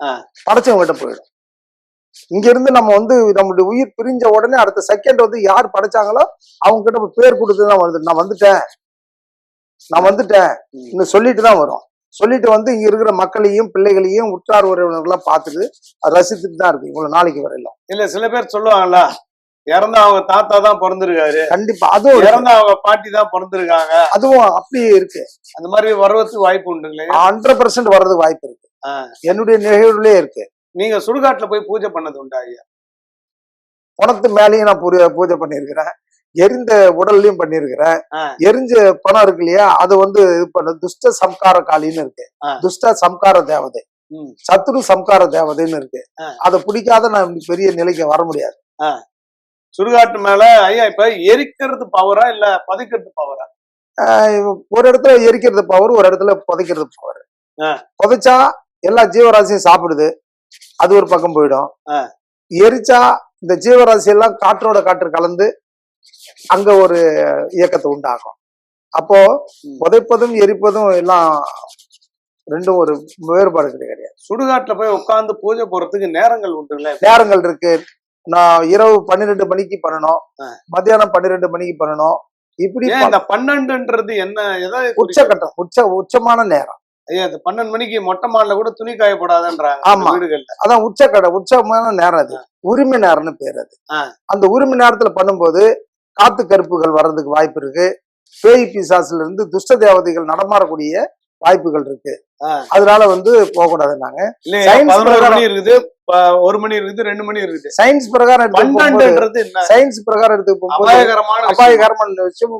ஆ. படைச்சவங்க கிட்ட போயிடும் இங்க இருந்து நம்ம வந்து நம்மளுடைய உயிர் பிரிஞ்ச உடனே அடுத்த செகண்ட் வந்து யார் படைச்சாங்களோ அவங்க கிட்ட பேர் கொடுத்து தான் வருது நான் வந்துட்டேன் நான் வந்துட்டேன். இன்னும் சொல்லிட்டு தான் வரும் சொல்லிட்டு வந்து இங்க இருக்கிற மக்களையும் பிள்ளைகளையும் உற்றார் உறவினர்கள்லாம் பார்த்துட்டு அது ரசித்துட்டு தான் இருக்கு இவ்வளவு நாளைக்கு வரையிலும் இல்ல சில பேர் சொல்லுவாங்கல்ல இறந்த அவங்க தாத்தா தான் பிறந்திருக்காரு கண்டிப்பா அதுவும். இறந்த அவங்க பாட்டி தான் பிறந்திருக்காங்க அதுவும் அப்படியே இருக்கு அந்த மாதிரி வருவதுக்கு வாய்ப்பு உண்டு இல்லையா ஹண்ட்ரட் பர்சன்ட் வர்றதுக்கு வாய்ப்பு இருக்கு. என்னுடைய நிகழ்வுலயே இருக்கு. நீங்க சுடுகாட்டுல போய் பூஜை பண்ணது உண்டா ஐயா? பணத்து மேலேயும் நான் பூஜை பண்ணியிருக்கிறேன். எரிந்த உடல்லையும் பண்ணியிருக்கிறேன். ஆ. எரிஞ்ச பணம் இருக்கு இல்லையா? அது வந்து இது பண்ண துஷ்ட சம்கார காளின்னு இருக்கு. துஷ்ட சம்கார தேவதை. சத்துரு சம்கார தேவதைன்னு இருக்கு. அதை பிடிக்காத நான் பெரிய நிலைக்கு வர முடியாது. சுடுகாட்டு மேல ஐயா இப்ப எரிக்கிறது பவரா இல்ல பதுக்கிறது பவரா ஒரு இடத்துல எரிக்கிறது பவர் ஒரு இடத்துல புதைக்கிறது பவர். புதைச்சா எல்லா ஜீவராசியும் சாப்பிடுது. அது ஒரு பக்கம் போயிடும். எரிச்சா இந்த ஜீவராசி எல்லாம் காற்றோட காற்று கலந்து அங்க ஒரு இயக்கத்தை உண்டாகும் அப்போ. புதைப்பதும் எரிப்பதும் எல்லாம் ரெண்டும் ஒரு வேறுபாடு கிடையாது. சுடுகாட்டுல போய் உட்கார்ந்து பூஜை போறதுக்கு நேரங்கள் உண்டுங்களே நேரங்கள் இருக்கு. நான் இரவு பன்னிரெண்டு மணிக்கு பண்ணணும். மத்தியானம் பன்னிரெண்டு மணிக்கு பண்ணணும். இப்படி இந்த பன்னெண்டுன்றது என்ன? குறிக்குது? உச்சகட்டம் உச்ச உச்சமான நேரம். பன்னெண்டு மணிக்கு மொட்டை மாடல கூட துணி காயப்படாதுன்றாங்க ஆமா. வீடுகள்ல அதான் உச்சக்கடை உச்சமான நேரம் அது உரிமை நேரம்னு பேர் அது. அந்த உரிமை நேரத்துல பண்ணும்போது காத்து கருப்புகள் வர்றதுக்கு வாய்ப்பு இருக்கு பேய் பிசாசுல இருந்து துஷ்ட தேவதைகள் நடமாறக்கூடிய வாய்ப்புகள் இருக்கு. அதனால வந்து பிரகாரம். மணி இருக்குது ஒரு மணி இருக்குது ரெண்டு மணி இருக்குது சயின்ஸ் பிரகாரம் சயின்ஸ் பிரகாரம் எடுத்து அபாயகரமான. அபாயகரமான விஷயம்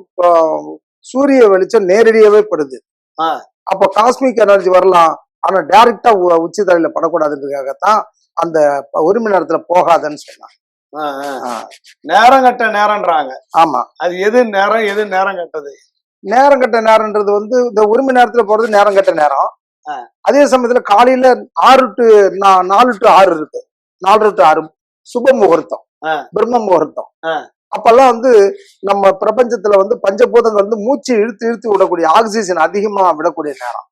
சூரிய வெளிச்சம் நேரடியாவே படுது. அப்போ காஸ்மிக் எனர்ஜி வரலாம். ஆனா டைரக்டா உச்சி தலையில படக்கூடாதுன்றதுக்காகத்தான் அந்த உரிமை நேரத்துல போகாதுன்னு சொன்னாங்க. நேரம் கட்ட நேரம்ன்றாங்க. ஆமா. அது எது நேரம் எது நேரம் கட்டது? நேரம் கட்ட நேரம்ன்றது வந்து இந்த உரிமை நேரத்துல போறது நேரம் கட்ட நேரம். அதே சமயத்துல காலையில ஆறு டு நாலு டு ஆறு இருக்கு. நாலு டு ஆறு சுப முகூர்த்தம். பிரம்ம முகூர்த்தம். அப்பெல்லாம் வந்து நம்ம பிரபஞ்சத்துல வந்து பஞ்சபூதங்கள் வந்து மூச்சு இழுத்து இழுத்து விடக்கூடிய ஆக்சிஜன் அதிகமா விடக்கூடிய நேரம்.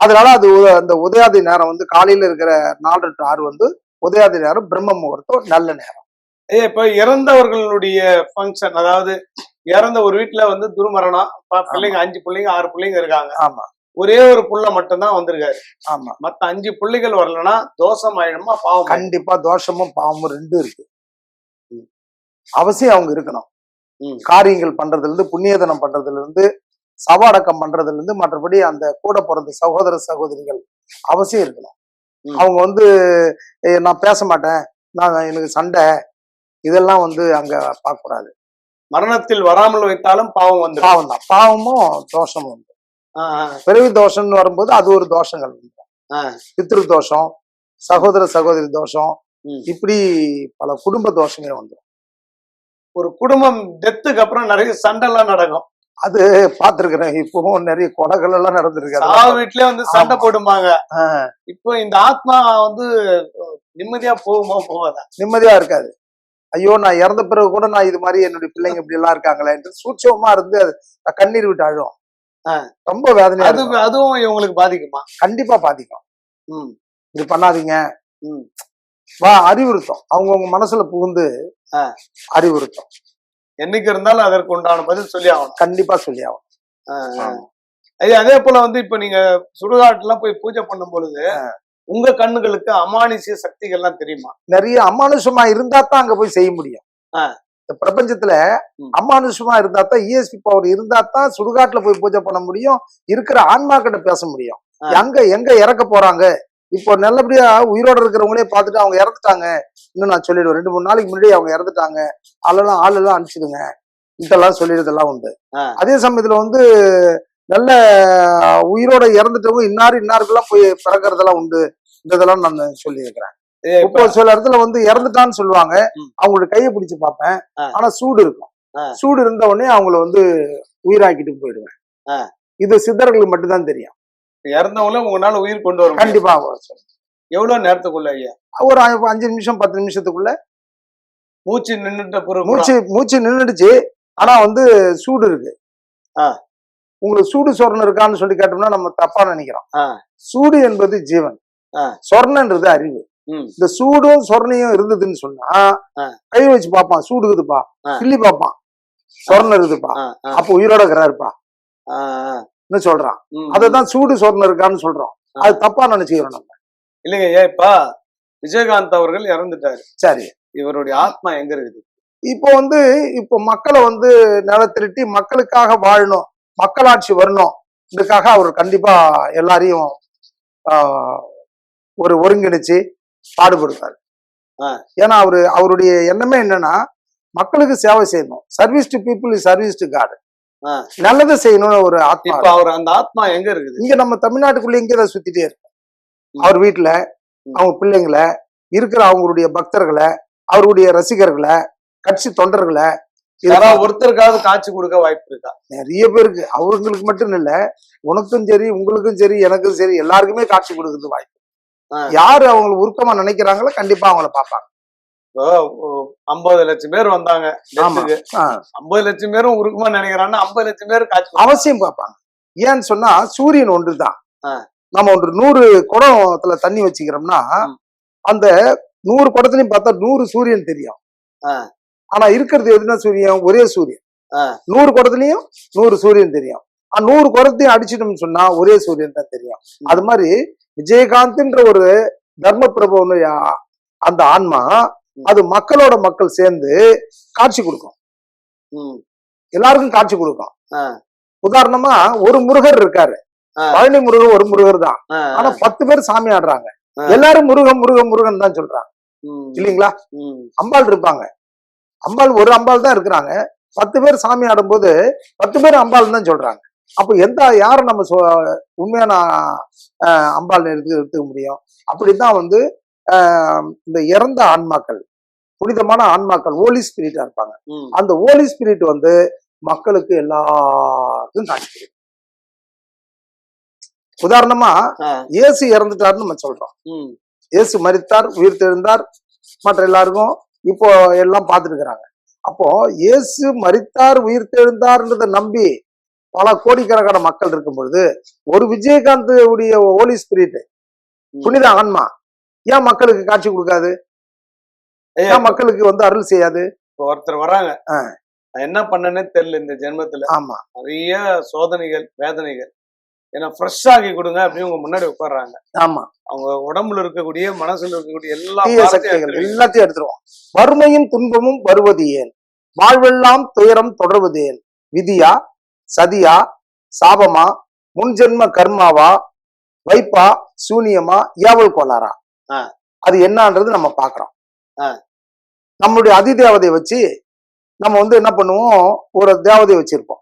அதனால அது அந்த உதயாதி நேரம் வந்து காலையில இருக்கிற நாலு டு ஆறு வந்து உதயாதி நேரம் பிரம்ம முகூர்த்தம் நல்ல நேரம். இப்ப இறந்தவர்களுடைய ஃபங்க்ஷன் அதாவது இறந்த ஒரு வீட்டுல வந்து துருமரணம் பிள்ளைங்க அஞ்சு பிள்ளைங்க ஆறு பிள்ளைங்க இருக்காங்க. ஆமா. ஒரே ஒரு புள்ள மட்டும்தான் வந்திருக்காரு. ஆமா. மத்த அஞ்சு பிள்ளைகள் வரலன்னா தோஷம் ஆயிடுமா பாவம்? கண்டிப்பா தோஷமும் பாவமும் ரெண்டும் இருக்கு. அவசியம் அவங்க இருக்கணும். காரியங்கள் பண்றதுல இருந்து புண்ணியதனம் பண்றதுல இருந்து சவாடக்கம் பண்றதுல இருந்து மற்றபடி அந்த கூட பிறந்த சகோதர சகோதரிகள் அவசியம் இருக்கணும். அவங்க வந்து "ஏய், நான் பேச மாட்டேன். நான் எனக்கு சண்டை. இதெல்லாம் வந்து அங்க பார்க்க கூடாது மரணத்தில் வராமல் வைத்தாலும் பாவம் வந்துடும். பாவம் தான். பாவமும் தோஷமும் ஆ, பிறவி தோஷம்னு வரும்போது அது ஒரு தோஷங்கள் ஆ. பித்ரு தோஷம் சகோதர சகோதரி தோஷம். இப்படி பல குடும்ப தோஷங்கள் வந்து ஒரு குடும்பம் டெத்துக்கு அப்புறம் நிறைய சண்டை எல்லாம் நடக்கும். அது பார்த்திருக்கிறேன். இப்பவும் நிறைய கொலைகள் எல்லாம் நடந்திருக்கு. சாவு வீட்லயே வந்து சண்டை. போடுமாங்க இப்போ இந்த ஆத்மா வந்து நிம்மதியா போகுமா? போகாதா? நிம்மதியா இருக்காது. ஐயோ நான் இறந்த பிறகு கூட நான் இது மாதிரி என்னுடைய பிள்ளைங்க இப்படி எல்லாம் இருக்காங்களே என்று சூட்சமா இருந்து அது கண்ணீர் விட்டு அழும். ரொம்ப வேதனையா அது. அதுவும் இவங்களுக்கு பாதிக்குமா? கண்டிப்பா பாதிக்கும். ம். இது பண்ணாதீங்க. ம். வா அறிவுறுத்தம். அவங்கவுங்க மனசுல புகுந்து. அறிவுறுத்தம். என்னைக்கு இருந்தாலும் அதற்கு உண்டான பதில் சொல்லி ஆகணும் கண்டிப்பா சொல்லி ஆகும். ஐயா அதே போல வந்து இப்ப நீங்க சுடுகாட்டுலாம் போய் பூஜை பண்ணும் பொழுது உங்க கண்ணுகளுக்கு அமானுஷ்ய சக்திகள்லாம் தெரியுமா? நிறைய அமானுஷமா இருந்தா தான் அங்க போய் செய்ய முடியும். இந்த பிரபஞ்சத்துல. அமானுஷமா இருந்தா தான் இஎஸ்பி பவர் இருந்தா தான் சுடுகாட்டுல போய் பூஜை பண்ண முடியும். இருக்கிற ஆன்மா கிட்ட பேச முடியும். எங்க எங்க இறக்க போறாங்க? இப்போ நல்லபடியா உயிரோட இருக்கிறவங்களே பார்த்துட்டு அவங்க இறந்துட்டாங்க. இன்னும் நான் சொல்லிடுவேன். ரெண்டு மூணு நாளைக்கு முன்னாடி அவங்க இறந்துட்டாங்க. ஆளெல்லாம் ஆளெல்லாம் அனுப்பிச்சிடுங்க. இதெல்லாம் சொல்லிடுறதெல்லாம் உண்டு. அதே சமயத்துல வந்து நல்ல உயிரோட இறந்துட்டவங்க இன்னாரு இன்னாருக்கெல்லாம் போய் பிறக்கிறதெல்லாம் உண்டு. இந்த இதெல்லாம் நான் சொல்லியிருக்கிறேன். இப்ப சில இடத்துல வந்து இறந்துட்டான்னு சொல்லுவாங்க. அவங்களோட கையை பிடிச்சு பார்ப்பேன். ஆனா சூடு இருக்கும். சூடு இருந்த உடனே அவங்கள வந்து உயிராக்கிட்டு போயிடுவேன். இது சித்தர்களுக்கு மட்டும்தான் தெரியும். இறந்தவங்கள உங்களால உயிர் கொண்டு வர முடியும். கண்டிப்பா. எவ்வளவு நேரத்துக்குள்ள ஐயா ஒரு அஞ்சு- நிமிஷம் பத்து நிமிஷத்துக்குள்ள மூச்சு நின்னுட்ட பிறகு மூச்சு மூச்சு நின்றுடுச்சு ஆனா வந்து சூடு இருக்கு. உங்களுக்கு சூடு சொரணம் இருக்கான்னு சொல்லி கேட்டோம்னா நம்ம தப்பா நினைக்கிறோம். சூடு என்பது ஜீவன். சொர்ணன்றது அறிவு. இந்த சூடும் சொர்ணையும் இருந்ததுன்னு சொன்னா. கை வச்சு பார்ப்பான் சூடு இருக்குதுப்பா. கிள்ளி பார்ப்பான் சொர்ணம் இருக்குதுப்பா அப்போ உயிரோட இருக்கிறாருப்பா சொல்றான். அததான் சூடு சொர்ணம் இருக்கான்னு சொல்றோம். அது தப்பா நினைச்சுக்கிறோம் நம்ம. இல்லைங்க ஏன் இப்ப விஜயகாந்த் அவர்கள் இறந்துட்டாரு. சரி. இவருடைய ஆத்மா எங்க இருக்குது? இப்போ வந்து இப்போ மக்களை வந்து நிலத்திருட்டி மக்களுக்காக வாழணும் மக்களாட்சி வரணும். இதுக்காக அவர் கண்டிப்பா எல்லாரையும் ஒரு ஒருங்கிணைச்சு பாடுபடுத்தாரு ஆ. ஏன்னா அவரு அவருடைய எண்ணமே என்னன்னா மக்களுக்கு சேவை செய்யணும். Service to people is service to God. நல்லதை செய்யணும்னு ஒரு ஆத்மா அவர் அந்த ஆத்மா எங்க இருக்குது? இங்க நம்ம தமிழ்நாட்டுக்குள்ள இங்கே தான் சுத்திட்டே இருக்கு. அவர் வீட்டுல. அவங்க பிள்ளைங்களை இருக்கிற அவங்களுடைய பக்தர்களை அவருடைய ரசிகர்களை கட்சி தொண்டர்களை யாராவது ஒருத்தருக்காவது காட்சி கொடுக்க வாய்ப்பு இருக்கா? நிறைய பேருக்கு. அவங்களுக்கு மட்டும் இல்ல உனக்கும் சரி உங்களுக்கும் சரி எனக்கும் சரி எல்லாருக்குமே காட்சி கொடுக்குறது வாய்ப்பு. யாரு அவங்களை உருக்கமா நினைக்கிறாங்களோ கண்டிப்பா அவங்கள பார்ப்பாங்க. ஐம்பது லட்சம் பேர் வந்தாங்க. ஐம்பது லட்சம் பேரும் உருக்குமா நினைக்கிறான்னா ஐம்பது லட்சம் பேர் காட்சி அவசியம் பார்ப்பாங்க ஏன்னு சொன்னா சூரியன் ஒன்றுதான். நம்ம ஒன்று நூறு குடத்துல தண்ணி வச்சுக்கிறோம்னா. அந்த நூறு குடத்துலயும் பார்த்தா நூறு சூரியன் தெரியும். ஆனா இருக்கிறது எதுனா சூரியன் ஒரே சூரியன். நூறு குடத்துலயும் நூறு சூரியன் தெரியும் நூறு குடத்தையும் அடிச்சிட்டோம்னு சொன்னா ஒரே சூரியன் தான் தெரியும். அது மாதிரி விஜயகாந்த்ன்ற ஒரு தர்ம பிரபுனுடைய அந்த ஆன்மா. அது மக்களோட மக்கள் சேர்ந்து காட்சி கொடுக்கும். எல்லாருக்கும் காட்சி கொடுக்கும். உதாரணமா ஒரு முருகர் இருக்காரு. பழனி முருகன் ஒரு முருகர் தான். ஆனா பத்து பேர் சாமி ஆடுறாங்க. எல்லாரும் முருகன் முருகன் முருகன் தான் சொல்றாங்க. இல்லைங்களா? அம்பாள் இருப்பாங்க. அம்பாள் ஒரு அம்பாள் தான் இருக்கிறாங்க. பத்து பேர் சாமி ஆடும்போது பத்து பேர் அம்பாள் தான் சொல்றாங்க. அப்போ எந்த யாரை நம்ம உண்மையான அம்பாள் எடுத்து எடுத்துக்க முடியும்? அப்படித்தான் வந்து இந்த இறந்த ஆன்மாக்கள் புனிதமான ஆன்மாக்கள் ஓலி ஸ்பிரிட்டா இருப்பாங்க. அந்த ஓலி ஸ்பிரிட் வந்து மக்களுக்கு எல்லாருக்கும் காட்சி. உதாரணமா இயேசு இறந்துட்டாருன்னு நம்ம சொல்றோம். இயேசு மரித்தார் உயிர் தெழுந்தார் மற்ற எல்லாருக்கும் இப்போ எல்லாம் பார்த்துட்டு இருக்கிறாங்க அப்போ இயேசு மரித்தார் உயிர் தெழுந்தார்ன்றதை நம்பி பல கோடிக்கணக்கான மக்கள் இருக்கும் பொழுது ஒரு விஜயகாந்த் உடைய ஹோலி ஸ்பிரிட் புனித ஆன்மா ஏன் மக்களுக்கு காட்சி கொடுக்காது? ஏன் மக்களுக்கு வந்து அருள் செய்யாது? இப்ப ஒருத்தர் வராங்க. என்ன பண்ணனே தெரியல இந்த ஜென்மத்துல. ஆமா. நிறைய சோதனைகள் வேதனைகள். ஏன்னா ஃப்ரெஷ் ஆக்கி கொடுங்க அப்படின்னு உங்க முன்னாடி உட்கார்றாங்க. ஆமா. அவங்க உடம்புல இருக்கக்கூடிய மனசுல இருக்கக்கூடிய எல்லா சக்திகள். எல்லாத்தையும் எடுத்துருவோம். வறுமையும் துன்பமும் வருவது ஏன்? வாழ்வெல்லாம் துயரம் தொடர்வது ஏன்? விதியா? சதியா? சாபமா? முன்ஜென்ம கர்மாவா? வைப்பா? சூனியமா? ஏவல் கோளாரா. அது என்னன்றது நம்ம பாக்குறோம். நம்மளுடைய அதிதேவதையை வச்சு நம்ம வந்து என்ன பண்ணுவோம்? ஒரு தேவதையை வச்சிருப்போம்.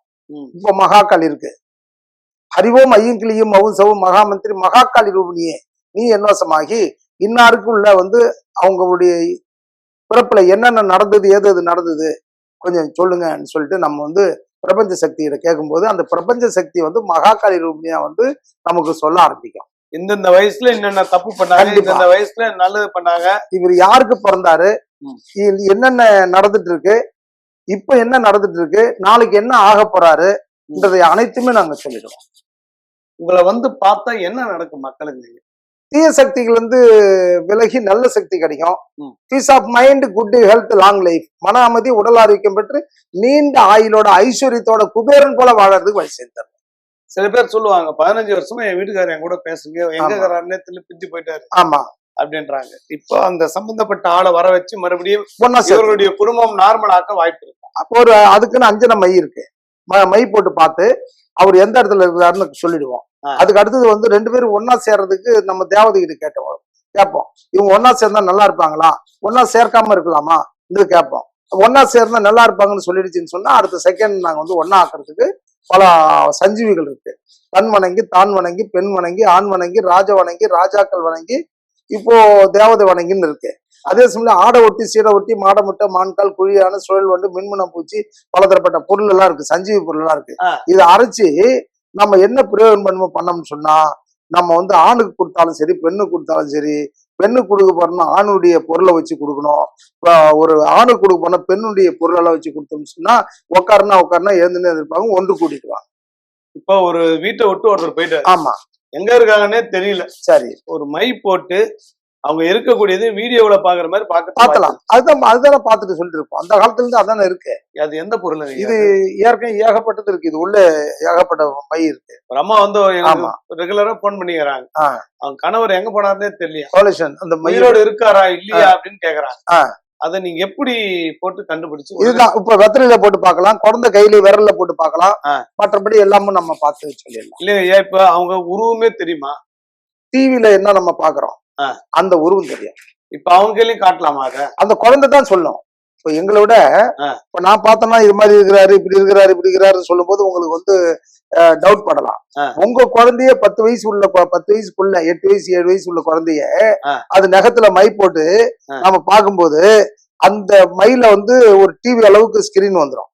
இப்போ மகாகால் இருக்கு. அறிவோம் ஐயங்கிளியும் மவும் சவும் மகாமந்திரி மகாகாளி ரூபினியே நீ என்வசமாகி இன்னாருக்கு உள்ள வந்து அவங்களுடைய பிறப்புல என்னென்ன நடந்தது ஏது எது நடந்தது கொஞ்சம் சொல்லுங்கன்னு சொல்லிட்டு நம்ம வந்து பிரபஞ்ச சக்தியிட கேட்கும்போது அந்த பிரபஞ்ச சக்தி வந்து மகாகாளி ரூபினியா வந்து நமக்கு சொல்ல ஆரம்பிக்கும். இந்தந்த வயசுல என்னென்ன தப்பு பண்ணாங்க. இந்தந்த வயசுல நல்லது பண்ணாங்க. இவர் யாருக்கு பிறந்தாரு? என்னென்ன நடந்துட்டு இருக்கு இப்ப என்ன நடந்துட்டு இருக்கு நாளைக்கு என்ன ஆக போறாருன்றதை அனைத்துமே நாங்க சொல்லிடுவோம். உங்களை வந்து பார்த்தா என்ன நடக்கும் மக்களுக்கு? தீய சக்திகள் வந்து விலகி நல்ல சக்தி கிடைக்கும். Peace of mind good health long life மன அமைதி உடல் ஆரோக்கியம் பெற்று நீண்ட ஆயுளோட ஐஸ்வர்யத்தோட குபேரன் போல வாழறதுக்கு வழி செய்தார் சில பேர் சொல்லுவாங்க பதினஞ்சு வருஷமா என் வீட்டுக்காரர் என் கூட பேசுங்க எங்க. இருக்கிறாருன்னே தெரியல பிஞ்சு போயிட்டாரு ஆமா. அப்படின்றாங்க. இப்போ அந்த சம்பந்தப்பட்ட ஆளை வர வச்சு மறுபடியும் இவர்களுடைய குடும்பம் நார்மல் ஆக்க வாய்ப்பு இருக்கு. அப்போ ஒரு அதுக்குன்னு அஞ்சன மை இருக்கு. ம- போட்டு பார்த்து அவர் எந்த இடத்துல இருக்கிறாருன்னு சொல்லிடுவோம். அதுக்கு அடுத்தது வந்து ரெண்டு பேரும் ஒன்னா சேர்றதுக்கு நம்ம தேவதை கிட்ட கேட்டோம். கேட்போம். இவங்க ஒன்னா சேர்ந்தா நல்லா இருப்பாங்களா? ஒன்னா சேர்க்காம இருக்கலாமா? இது கேட்போம். ஒன்னா சேர்ந்தா நல்லா இருப்பாங்கன்னு சொல்லிடுச்சுன்னு சொன்னா அடுத்த செகண்ட் நாங்க வந்து ஒன்னா ஆக்குறதுக்கு பல சஞ்சீவிகள் இருக்கு. தன் வணங்கி தான் வணங்கி பெண் வணங்கி ஆண் வணங்கி ராஜ வணங்கி ராஜாக்கள் வணங்கி இப்போ தேவதை வணங்கின்னு இருக்கு. அதே சமயம் ஆடை ஒட்டி சீடை ஒட்டி மாட முட்டை மான்கால் குழியான சுழல் வண்டு மின்மனம் பூச்சி பலதரப்பட்ட பொருள் எல்லாம் இருக்கு. சஞ்சீவி பொருள் எல்லாம் இருக்கு. இதை அரைச்சு நம்ம என்ன பிரயோகம் பண்ணுமோ பண்ணோம்னு சொன்னா நம்ம வந்து ஆணுக்கு கொடுத்தாலும் சரி பெண்ணுக்கு கொடுத்தாலும் சரி பெண்ணுக்கு கொடுக்க போறோம்னா ஆணுடைய பொருளை வச்சு கொடுக்கணும். ஒரு ஆணுக்கு கொடுக்க போனா பெண்ணுடைய பொருளெல்லாம் வச்சு கொடுத்தோம்னு சொன்னா உட்காருனா உட்காருனா எழுந்துன்னு எதிர்ப்பாங்க ஒன்று கூட்டிட்டு வாங்க இப்போ ஒரு வீட்டை விட்டு ஒருத்தர் போயிட்டாரு. ஆமா. எங்க இருக்காங்கன்னே தெரியல. சரி. ஒரு மை போட்டு அவங்க இருக்கக்கூடியது வீடியோவுல பாக்குற மாதிரி பார்க்க பார்த்தலாம் அதுதான் அதுதான் பார்த்துட்டு சொல்லிட்டு இருப்போம். அந்த காலத்துல இருந்து அதானே இருக்கு. அது எந்த பொருள் இது ஏற்கனவே ஏகப்பட்டது இருக்கு. இது உள்ள ஏகப்பட்ட மை இருக்கு. ஒரு அம்மா வந்து. ரெகுலரா போன் பண்ணிக்கிறாங்க. அவங்க கணவர் எங்க போனாருன்னே தெரியல. சொல்யூஷன் அந்த மை உயிரோடு இருக்காரா இல்லையா அப்படின்னு கேக்குறாங்க. அதை நீங்க எப்படி போட்டு கண்டுபிடிச்சு இதுதான். இப்ப வெத்தலையில போட்டு பார்க்கலாம். குழந்தை கையில விரல்ல போட்டு பார்க்கலாம். மற்றபடி எல்லாமே நம்ம பார்த்து சொல்லிடலாம் இல்லையா இப்ப அவங்க உருவமே தெரியுமா? டிவில என்ன நம்ம பாக்குறோம். அந்த உருவம் தெரியும் இப்ப அவங்க கையிலயும் காட்டலாமா அந்த குழந்தை தான் சொல்லும் இப்ப எங்களை விட. இப்ப நான் பார்த்தேன்னா இது மாதிரி இருக்கிறாரு இப்படி இருக்கிறாரு இப்படி இருக்கிறாருன்னு சொல்லும் போது உங்களுக்கு வந்து டவுட் படலாம். உங்க குழந்தைய பத்து வயசு உள்ள பத்து வயசுக்குள்ள எட்டு வயசு ஏழு வயசு உள்ள குழந்தைய. அது நகத்துல மை போட்டு ஆ. நம்ம பார்க்கும்போது அந்த மைல வந்து ஒரு டிவி அளவுக்கு ஸ்கிரீன் வந்துடும்.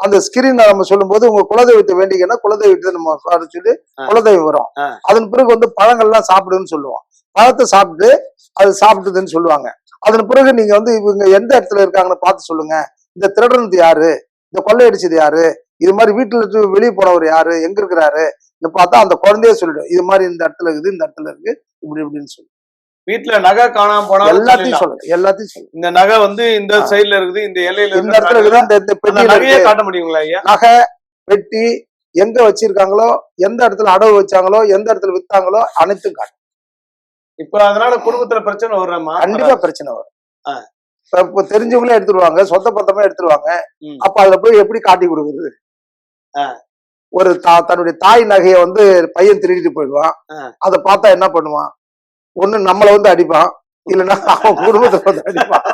அந்த ஸ்கிரீன் நம்ம சொல்லும்போது உங்க குலதெய்வத்தை வேண்டிங்கன்னா குலதெய்வத்தை நம்ம சொல்லி. குலதெய்வம் வரும். அதன் பிறகு வந்து பழங்கள்லாம் சாப்பிடுன்னு சொல்லுவோம் பழத்தை சாப்பிட்டு அது சாப்பிட்டுதுன்னு சொல்லுவாங்க. அதன் பிறகு நீங்க வந்து இவங்க எந்த இடத்துல இருக்காங்கன்னு பார்த்து சொல்லுங்க. இந்த திருடனது யாரு? இந்த கொள்ளையடிச்சது யாரு? இது மாதிரி வீட்டுல இருந்து வெளியே போனவர் யாரு? எங்க இருக்கிறாரு? பார்த்தா அந்த குழந்தையே சொல்லிடும். இது மாதிரி இந்த இடத்துல இருக்குது இந்த இடத்துல இருக்கு இப்படி இப்படின்னு சொல்லி வீட்டுல நகை காணாம போனா எல்லாத்தையும் சொல்லுங்க. எல்லாத்தையும் சொல்லுங்க. இந்த நகை வந்து இந்த. சைடுல இருக்குது இந்த எல்லையில இந்த இடத்துல இருக்குது இந்த- பெட்டியில நகையே காட்ட முடியுங்களா ஐயா? நகை பெட்டி எங்க வச்சிருக்காங்களோ எந்த இடத்துல அடவு வச்சாங்களோ எந்த இடத்துல வித்தாங்களோ அனைத்தும் காட்டும். இப்ப அதனால குடும்பத்துல பிரச்சனை வர்றமா? கண்டிப்பா பிரச்சனை வரும். இப்ப தெரிஞ்சவங்களே எடுத்துருவாங்க சொந்த பந்தமா எடுத்துருவாங்க. அப்ப அதுல போய் எப்படி காட்டி கொடுக்குறது. ஒரு தா தன்னுடைய தாய் நகையை வந்து பையன் திருடிட்டு போயிடுவான். அதை பார்த்தா என்ன பண்ணுவான்? ஒண்ணு நம்மள வந்து அடிப்பான் இல்லைன்னா அவன் குடும்பத்தை வந்து அடிப்பான்.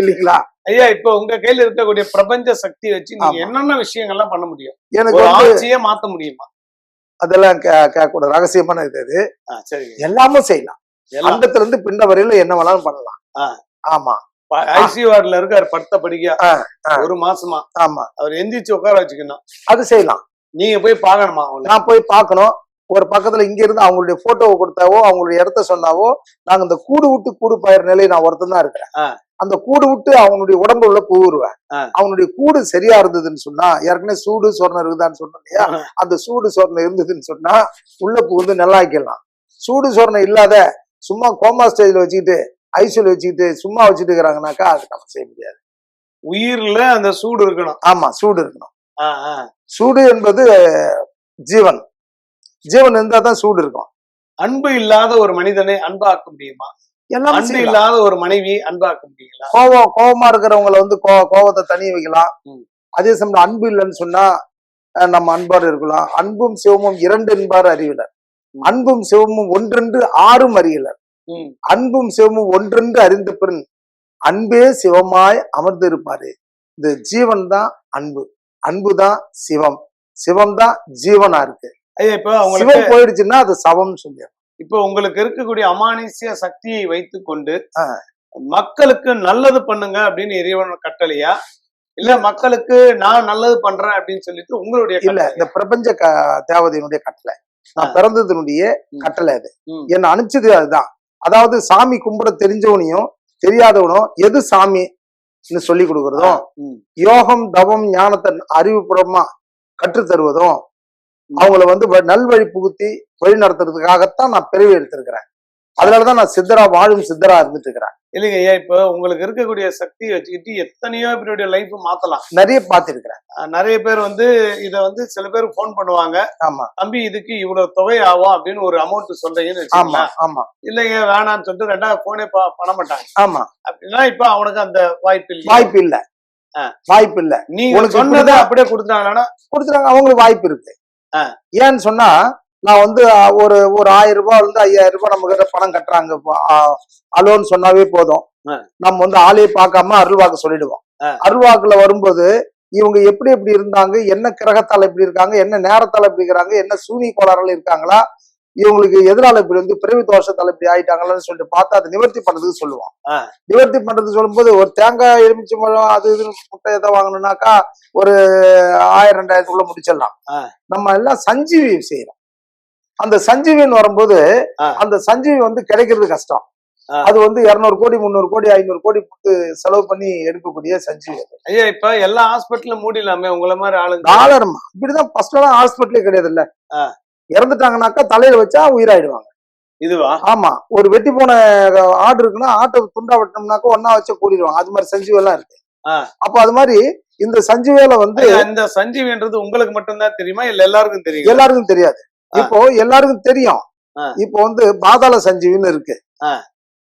இல்லைங்களா? ஐயா இப்ப உங்க கையில இருக்கக்கூடிய பிரபஞ்ச சக்தி வச்சு நீங்க. என்னென்ன விஷயங்கள்லாம் பண்ண முடியும்? எனக்கு ஆட்சியே மாத்த முடியுமா? அதெல்லாம் கே- கேட்கக்கூடாது. ரகசியமான இது அது. எல்லாமே செய்யலாம். அண்டத்துல இருந்து பின்ன வரையில என்ன வேணாலும் பண்ணலாம். ஆமா. ஐசியூ வார்டுல இருக்காரு படுத்த படிக்க. ஒரு மாசமா. ஆமா. அவர் எந்திரிச்சு உட்கார வச்சுக்கணும். அது செய்யலாம். நீங்க போய் பாக்கணுமா நான் போய் பார்க்கணும். ஒரு பக்கத்துல இங்க இருந்து அவங்களுடைய போட்டோவை கொடுத்தாவோ அவங்களுடைய இடத்த சொன்னாவோ நாங்க இந்த கூடு விட்டு கூடு பயிர் நிலை நான் ஒருத்தன் தான் இருக்கிறேன். அந்த கூடு விட்டு அவனுடைய உடம்பு உள்ள புகுருவேன் ஆ. அவனுடைய கூடு சரியா இருந்ததுன்னு சொன்னா ஏற்கனவே சூடு சொர்ணம் இருக்குதான்னு சொன்னோம் இல்லையா. அந்த சூடு சொர்ணம் இருந்ததுன்னு சொன்னா உள்ள புகுந்து நல்லாக்கிடலாம். சூடு சொர்ணம் இல்லாத சும்மா கோமா ஸ்டேஜ்ல வச்சுக்கிட்டு ஐசியூல வச்சுக்கிட்டு சும்மா வச்சுட்டு இருக்கிறாங்கனாக்கா அது நம்ம செய்ய முடியாது. உயிர்ல அந்த சூடு இருக்கணும். ஆமா சூடு இருக்கணும். சூடு என்பது ஜீவன். ஜீவன் இருந்தா தான் சூடு இருக்கும். அன்பு இல்லாத ஒரு மனிதனை அன்பாக்க முடியுமா? எல்லாமே அன்பு. இல்லாத ஒரு மனைவி அன்பாக்க முடியுங்களா? கோவம் கோவமா இருக்கிறவங்கள வந்து கோ- கோவத்தை தனிய வைக்கலாம். அதே சமயம் அன்பு இல்லைன்னு சொன்னா நம்ம அன்பாடு இருக்கலாம். அன்பும் சிவமும் இரண்டு என்பார் அறிவிலர். ம். அன்பும் சிவமும் ஒன்றென்று ஆறும் அறியலர். அன்பும் சிவமும் ஒன்றென்று அறிந்த பின் அன்பே சிவமாய் அமர்ந்திருப்பாரு. இந்த ஜீவன் தான் அன்பு. அன்பு தான் சிவம். சிவம் தான் ஜீவனா இருக்கு. ஐயா இப்ப உங்களுக்கு சிவம் போயிடுச்சுன்னா அது சவம்னு சொல்லி இப்ப உங்களுக்கு இருக்கக்கூடிய அமானுஷ்ய சக்தியை வைத்துக் கொண்டு. மக்களுக்கு நல்லது பண்ணுங்க அப்படின்னு இறைவன் கட்டளையா? இல்ல மக்களுக்கு நான் நல்லது பண்றேன் அப்படின்னு சொல்லிட்டு உங்களுடைய இல்ல? இந்த பிரபஞ்ச தேவதையினுடைய கட்டளை. நான். பிறந்ததுனுடைய. கட்டளை அது. என்னை அனுப்பிச்சது அதுதான் அதாவது சாமி கும்பிட தெரிஞ்சவனையும் தெரியாதவனும் எது சாமின்னு சொல்லி கொடுக்கறதும். யோகம் தவம் ஞானத்தை அறிவுபூர்வமா கற்றுத் தருவதும். அவங்கள வந்து நல்வழி புகுத்தி வழி நடத்துறதுக்காகத்தான் நான் பிறவி எடுத்திருக்கிறேன் அதனாலதான் நான் சித்தரா வாழும் சித்தரா இருந்துட்டு இருக்கிறேன் இல்லைங்க ஐயா இப்ப உங்களுக்கு இருக்கக்கூடிய சக்தியை வச்சுக்கிட்டு எத்தனையோ பேருடைய லைஃப் மாத்தலாம். நிறைய பார்த்திருக்கிறேன் நிறைய பேர் வந்து இத வந்து சில பேர் ஃபோன் பண்ணுவாங்க. ஆமா. தம்பி இதுக்கு இவ்வளவு தொகை ஆகும் அப்படின்னு ஒரு அமௌண்ட் சொல்றீங்கன்னு ஆமா ஆமா. இல்லைங்க வேணாம்னு சொல்லிட்டு ரெண்டாவது போனே பண்ண மாட்டாங்க. ஆமா. அப்படின்னா இப்ப அவனுக்கு அந்த வாய்ப்பு இல்லை வாய்ப்பு இல்ல. வாய்ப்பு இல்ல. நீங்க உனக்கு சொன்னதை அப்படியே கொடுத்துட்டாங்கன்னா? கொடுத்துறாங்க அவங்களுக்கு வாய்ப்பு இருக்கு. ஏன்னு சொன்னா நான் வந்து ஒரு ஒரு ஆயிரம் ரூபாய் இருந்து ஐயாயிரம் ரூபாய் நம்ம கிட்ட பணம் கட்டுறாங்க அலோன்னு சொன்னாவே போதும். நம்ம வந்து ஆளையே பார்க்காம அருள்வாக்கு சொல்லிடுவோம். அருள்வாக்குல வரும்போது இவங்க எப்படி எப்படி இருந்தாங்க என்ன கிரகத்தால எப்படி இருக்காங்க என்ன நேரத்தால எப்படி இருக்கிறாங்க என்ன சூனி கோளாறுல இருக்காங்களா இவங்களுக்கு எதிரால இப்படி வந்து பிறவி தோஷத்தால இப்படி ஆயிட்டாங்களான்னு சொல்லிட்டு பார்த்து அதை நிவர்த்தி பண்றதுக்கு சொல்லுவோம். நிவர்த்தி பண்றதுக்கு சொல்லும்போது ஒரு தேங்காய் எலுமிச்சை பழம் அது இதுன்னு முட்டை எதை வாங்கணும்னாக்கா ஒரு ஆயிரம் ரெண்டாயிரத்துக்குள்ள முடிச்சிடலாம். நம்ம எல்லாம் சஞ்சீவி செய்யறோம் அந்த சஞ்சீவின்னு வரும்போது. அந்த சஞ்சீவி வந்து கிடைக்கிறது கஷ்டம். அது வந்து இருநூறு கோடி முந்நூறு கோடி ஐநூறு கோடி போட்டு செலவு பண்ணி எடுக்கக்கூடிய சஞ்சீவி ஐயா இப்ப எல்லா ஹாஸ்பிட்டலும் மூடிடலாமே உங்கள மாதிரி ஆளுங்க டாலர்மா இப்படிதான் ஃபர்ஸ்ட் எல்லாம் ஹாஸ்பிட்டலே கிடையாது இல்ல. இறந்துட்டாங்கனாக்கா தலையில வச்சா உயிராயிடுவாங்க. இதுவா? ஆமா. ஒரு வெட்டி போன ஆடு இருக்குன்னா ஆட்டை துண்டா வெட்டினோம்னாக்கா ஒன்னா வச்சு கூடிடுவாங்க. அது மாதிரி சஞ்சீவி எல்லாம் இருக்கு. அப்ப அது மாதிரி இந்த சஞ்சீவியில வந்து இந்த சஞ்சீவின்றது உங்களுக்கு மட்டும்தான் தெரியுமா? இல்ல எல்லாருக்கும் தெரியும்? எல்லாருக்கும் தெரியாது. இப்போ எல்லாருக்கும் தெரியும். இப்போ வந்து பாதாள சஞ்சீவின்னு இருக்கு.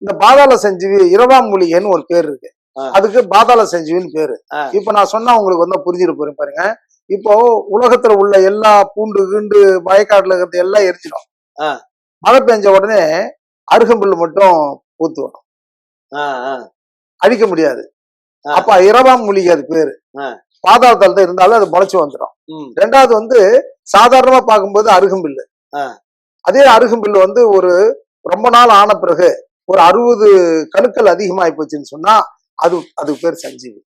இந்த பாதாள சஞ்சீவி இரவாம் மூலிகைன்னு ஒரு பேர் இருக்கு. அதுக்கு பாதாள சஞ்சீவின்னு பேரு. இப்போ நான் சொன்னா உங்களுக்கு வந்து புரிஞ்சிட போறேன் பாருங்க இப்போ உலகத்துல உள்ள எல்லா பூண்டு கீண்டு வயக்காடுல இருக்கிறது எல்லாம் எரிஞ்சிடும் ஆ. மழை பெஞ்ச உடனே அருகம்புல் மட்டும் பூத்து வரும். அழிக்க முடியாது. அப்ப இரவாம் மூலிகை அது பேரு ஆ. பாதாள தளத்தை இருந்தாலும் அது முளைச்சு வந்துடும். ரெண்டாவது வந்து சாதாரணமா பார்க்கும்போது அருகம்பில்லு. அதே அருகம்பில்லு வந்து ஒரு ரொம்ப நாள் ஆன பிறகு ஒரு அறுபது கணுக்கள் அதிகமாகி போச்சுன்னு சொன்னா அது அதுக்கு பேர் சஞ்சீவி.